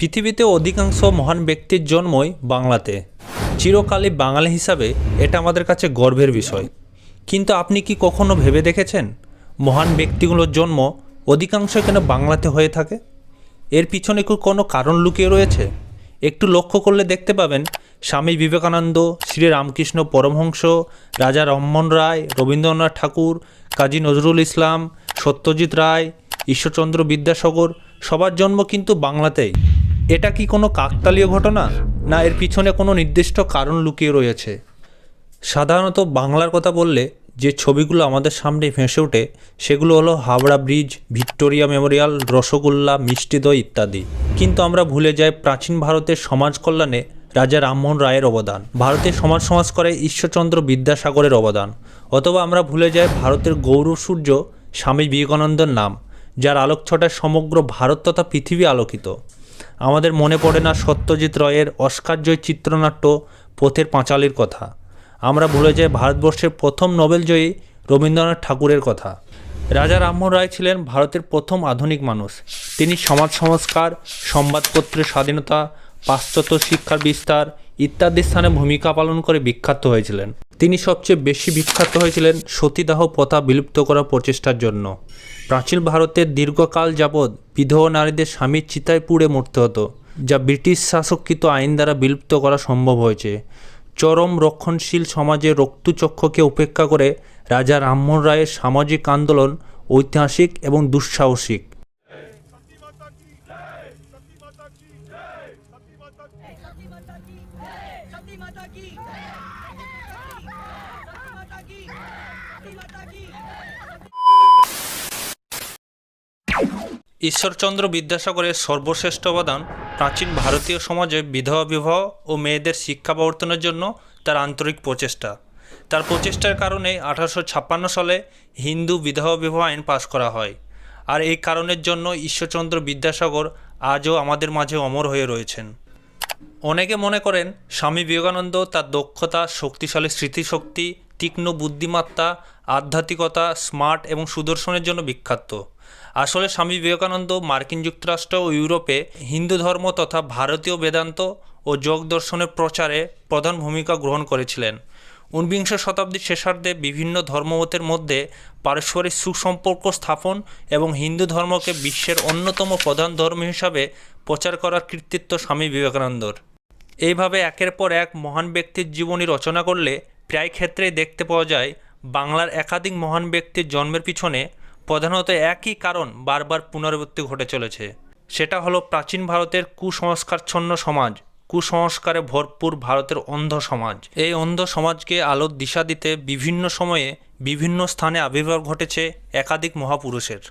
পৃথিবীতে অধিকাংশ মহান ব্যক্তির জন্মই বাংলাতে। চিরকালই বাঙালি হিসাবে এটা আমাদের কাছে গর্বের বিষয়। কিন্তু আপনি কি কখনো ভেবে দেখেছেন, মহান ব্যক্তিগুলোর জন্ম অধিকাংশ কেন বাংলাতে হয়ে থাকে? এর পিছনে কি কোনো কারণ লুকিয়ে রয়েছে? একটু লক্ষ্য করলে দেখতে পাবেন, স্বামী বিবেকানন্দ, শ্রী রামকৃষ্ণ পরমহংস, রাজা রামমোহন রায়, রবীন্দ্রনাথ ঠাকুর, কাজী নজরুল ইসলাম, সত্যজিৎ রায়, ঈশ্বরচন্দ্র বিদ্যাসাগর, সবার জন্ম কিন্তু বাংলাতেই। এটা কি কোনো কাকতালীয় ঘটনা? না এর পিছনে কোনো নির্দিষ্ট কারণ লুকিয়ে রয়েছে? সাধারণত বাংলার কথা বললে যে ছবিগুলো আমাদের সামনে ভেসে ওঠে, সেগুলো হলো Howrah bridge, Victoria Memorial, rosogolla, মিষ্টি দই ইত্যাদি। কিন্তু আমরা ভুলে যাই প্রাচীন ভারতের সমাজ কল্যাণে রাজা রামমোহন রায়ের অবদান। ভারতের সমাজ সমাজ করে ঈশ্বরচন্দ্র বিদ্যাসাগরের অবদান। অথবা আমরা ভুলে যাই ভারতের গৌরব সূর্য স্বামী বিবেকানন্দের নাম, যার আলোকছটায় সমগ্র ভারত তথা পৃথিবী আলোকিত। আমাদের মনে পড়ে না সত্যজিৎ রায়ের অস্কারজয়ী চিত্রনাট্য পথের পাঁচালীর কথা। আমরা ভুলে যাই ভারতবর্ষের প্রথম নোবেলজয়ী রবীন্দ্রনাথ ঠাকুরের কথা। রাজা রামমোহন রায় ছিলেন ভারতের প্রথম আধুনিক মানুষ। তিনি সমাজ সংস্কার, সংবাদপত্রের স্বাধীনতা, পাশ্চাত্য শিক্ষার বিস্তার ইত্যাদি স্থানে ভূমিকা পালন করে বিখ্যাত হয়েছিলেন। তিনি সবচেয়ে বেশি বিখ্যাত হয়েছিলেন সতীদাহ প্রথা বিলুপ্ত করার প্রচেষ্টার জন্য। প্রাচীন ভারতের দীর্ঘকাল যাবৎ বিধবা নারীদের স্বামীর চিতায় পুড়ে মরতে হতো, যা ব্রিটিশ শাসককৃত আইন দ্বারা বিলুপ্ত করা সম্ভব হয়েছে। চরম রক্ষণশীল সমাজের রক্তচক্ষকে উপেক্ষা করে রাজা রামমোহন রায়ের সামাজিক আন্দোলন ঐতিহাসিক এবং দুঃসাহসিক। सती माता की सती माता की सती माता की ঈশ্বরচন্দ্র বিদ্যাসাগরের সর্বশ্রেষ্ঠ অবদান প্রাচীন ভারতীয় সমাজে বিধবা বিবাহ ও মেয়েদের শিক্ষা প্রবর্তনের জন্য তার আন্তরিক প্রচেষ্টা তার প্রচেষ্টার কারণে আঠারোশো ছাপ্পান্ন সালে হিন্দু বিধবা বিবাহ আইন পাশ করা হয় আর এই কারণের জন্য ঈশ্বরচন্দ্র বিদ্যাসাগর আজও আমাদের মাঝে অমর হয়ে রয়েছেন অনেকে মনে করেন স্বামী বিবেকানন্দ তার দক্ষতা, শক্তিশালী স্মৃতিশক্তি, তীক্ষ্ণ বুদ্ধিমত্তা, আধ্যাত্মিকতা, স্মার্ট এবং সুদর্শনের জন্য বিখ্যাত। আসলে স্বামী বিবেকানন্দ মার্কিন যুক্তরাষ্ট্র ও ইউরোপে হিন্দু ধর্ম তথা ভারতীয় বেদান্ত ও যোগ দর্শনের প্রচারে প্রধান ভূমিকা গ্রহণ করেছিলেন। ঊনবিংশ শতাব্দীর শেষার্ধে বিভিন্ন ধর্মমতের মধ্যে পারস্পরিক সুসম্পর্ক স্থাপন এবং হিন্দু ধর্মকে বিশ্বের অন্যতম প্রধান ধর্ম হিসাবে প্রচার করার কৃতিত্ব স্বামী বিবেকানন্দর। এইভাবে একের পর এক মহান ব্যক্তির জীবনী রচনা করলে প্রায় ক্ষেত্রেই দেখতে পাওয়া যায়, বাংলার একাধিক মহান ব্যক্তির জন্মের পিছনে প্রধানত একই কারণ বারবার পুনরাবৃত্তি ঘটে চলেছে। সেটা হলো প্রাচীন ভারতের কুসংস্কারচ্ছন্ন সমাজ, কুসংস্কারে ভরপুর ভারতের অন্ধ সমাজ। এই অন্ধ সমাজকে আলোর দিশা দিতে বিভিন্ন সময়ে বিভিন্ন স্থানে আবির্ভাব ঘটেছে একাধিক মহাপুরুষের।